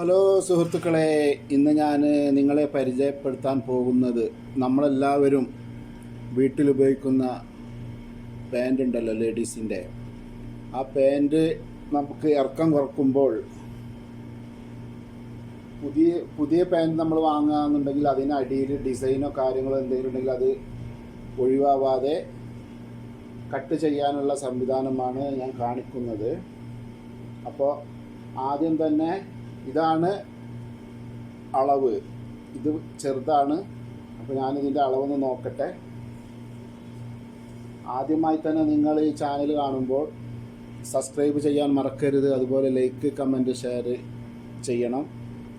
Hello സുഹൃത്തുക്കളെ ഇന്ന് ഞാൻ നിങ്ങളെ പരിചയപ്പെടുത്താൻ പോകുന്നത് നമ്മളെല്ലാവരും വീട്ടിൽ ഉപയോഗിക്കുന്ന പാന്റ് ഉണ്ടല്ലോ ലേഡീസിന്റെ. ആ പാന്റ് നമുക്ക് ഇറക്കം കുറക്കുമ്പോൾ പുതിയ പുതിയ പാന്റ് നമ്മൾ വാങ്ങുകയെന്നുണ്ടെങ്കിൽ അതിന് അടിയിൽ ഡിസൈനോ കാര്യങ്ങളോ എന്തെങ്കിലും ഉണ്ടെങ്കിൽ അത് ഒഴിവാവാതെ കട്ട് ചെയ്യാനുള്ള സംവിധാനമാണ് ഞാൻ കാണിക്കുന്നത്. അപ്പോൾ ആദ്യം തന്നെ ഇതാണ് അളവ്. ഇത് ചെറുതാണ്. അപ്പോൾ ഞാനിതിന്റെ അളവൊന്ന് നോക്കട്ടെ. ആദ്യമായി തന്നെ നിങ്ങൾ ഈ ചാനൽ കാണുമ്പോൾ സബ്സ്ക്രൈബ് ചെയ്യാൻ മറക്കരുത്. അതുപോലെ ലൈക്ക് കമന്റ് ഷെയർ ചെയ്യണം.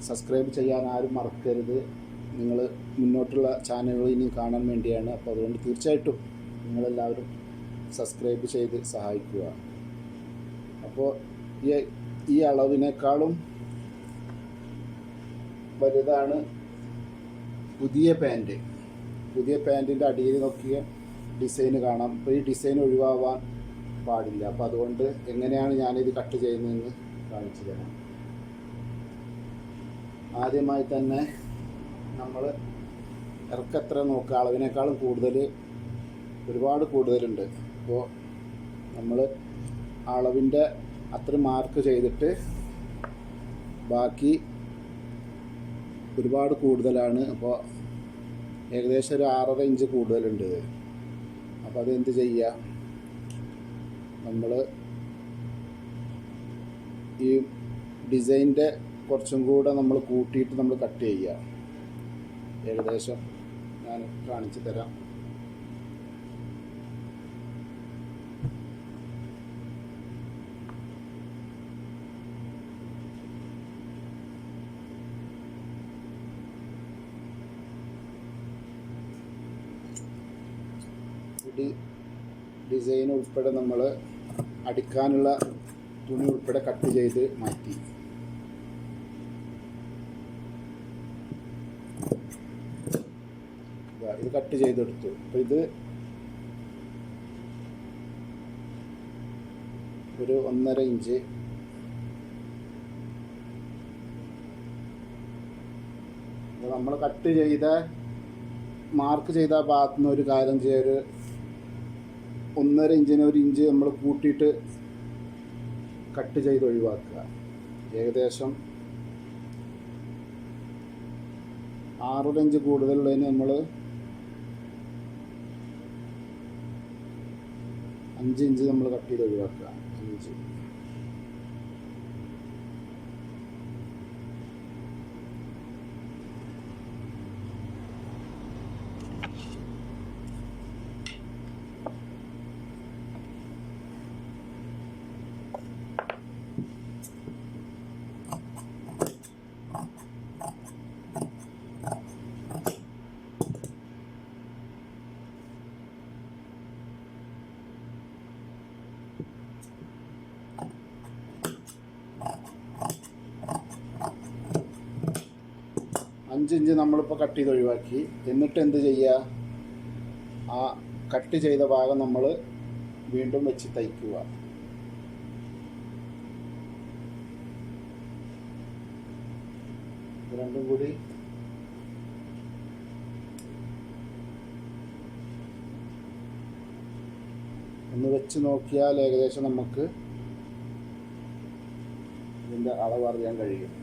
സബ്സ്ക്രൈബ് ചെയ്യാൻ ആരും മറക്കരുത്. നിങ്ങൾ മുന്നോട്ടുള്ള ചാനലുകൾ ഇനി കാണാൻ വേണ്ടിയാണ്. അപ്പോൾ അതുകൊണ്ട് തീർച്ചയായിട്ടും നിങ്ങളെല്ലാവരും സബ്സ്ക്രൈബ് ചെയ്ത് സഹായിക്കുക. അപ്പോൾ ഈ ഈ അളവിനേക്കാളും വലുതാണ് പുതിയ പാന്റ് പുതിയ പാന്റിന്റെ അടിയിൽ നോക്കിയ ഡിസൈൻ കാണാം. അപ്പോൾ ഈ ഡിസൈൻ ഒഴിവാവാൻ പാടില്ല. അപ്പോൾ അതുകൊണ്ട് എങ്ങനെയാണ് ഞാനിത് കട്ട് ചെയ്യുന്നതെന്ന് കാണിച്ചു തരാം. ആദ്യമായി തന്നെ നമ്മൾ ഇറക്കത്ര നോക്കുക. അളവിനേക്കാളും കൂടുതൽ ഒരുപാട് കൂടുതലുണ്ട്. അപ്പോൾ നമ്മൾ അളവിന്റെ അത്ര മാർക്ക് ചെയ്തിട്ട് ബാക്കി ഒരുപാട് കൂടുതലാണ്. അപ്പോൾ ഏകദേശം ഒരു ആറര ഇഞ്ച് കൂടുതലുണ്ട്. അപ്പോൾ അതെന്ത് ചെയ്യുക നമ്മൾ ഈ ഡിസൈന്റെ കുറച്ചും കൂടെ നമ്മൾ കൂട്ടിയിട്ട് നമ്മൾ കട്ട് ചെയ്യുക ഏകദേശം ഞാൻ കാണിച്ചു തരാം. ഡി ഡിസൈൻ ഉൾപ്പെടെ നമ്മൾ അടിക്കാനുള്ള തുണി ഉൾപ്പെടെ കട്ട് ചെയ്ത് മാറ്റി. ഇതാ, കട്ട് ചെയ്തെടുത്തു. അപ്പം ഇത് ഒരു ഒന്നര ഇഞ്ച് നമ്മൾ കട്ട് ചെയ്ത മാർക്ക് ചെയ്ത ഭാഗത്തുനിന്ന് ഒരു കാര്യം ചെയ്യൊരു ഒന്നര ഇഞ്ചിന് ഒരു ഇഞ്ച് നമ്മൾ കൂട്ടിയിട്ട് കട്ട് ചെയ്ത് ഒഴിവാക്കുക. ഏകദേശം ആറര ഇഞ്ച് കൂടുതലുള്ളതിന് നമ്മൾ അഞ്ച് ഇഞ്ച് നമ്മൾ കട്ട് ചെയ്ത് ഒഴിവാക്കുക. അഞ്ച്. അഞ്ച് ഇഞ്ച് നമ്മളിപ്പോൾ കട്ട് ചെയ്ത് ഒഴിവാക്കി. എന്നിട്ട് എന്ത് ചെയ്യുക ആ കട്ട് ചെയ്ത ഭാഗം നമ്മൾ വീണ്ടും വെച്ച് തയ്ക്കുക. രണ്ടും കൂടി. ഒന്ന് വെച്ച് നോക്കിയാൽ ഏകദേശം നമുക്ക് ഇതിന്റെ അളവ് അറിയാൻ കഴിയും.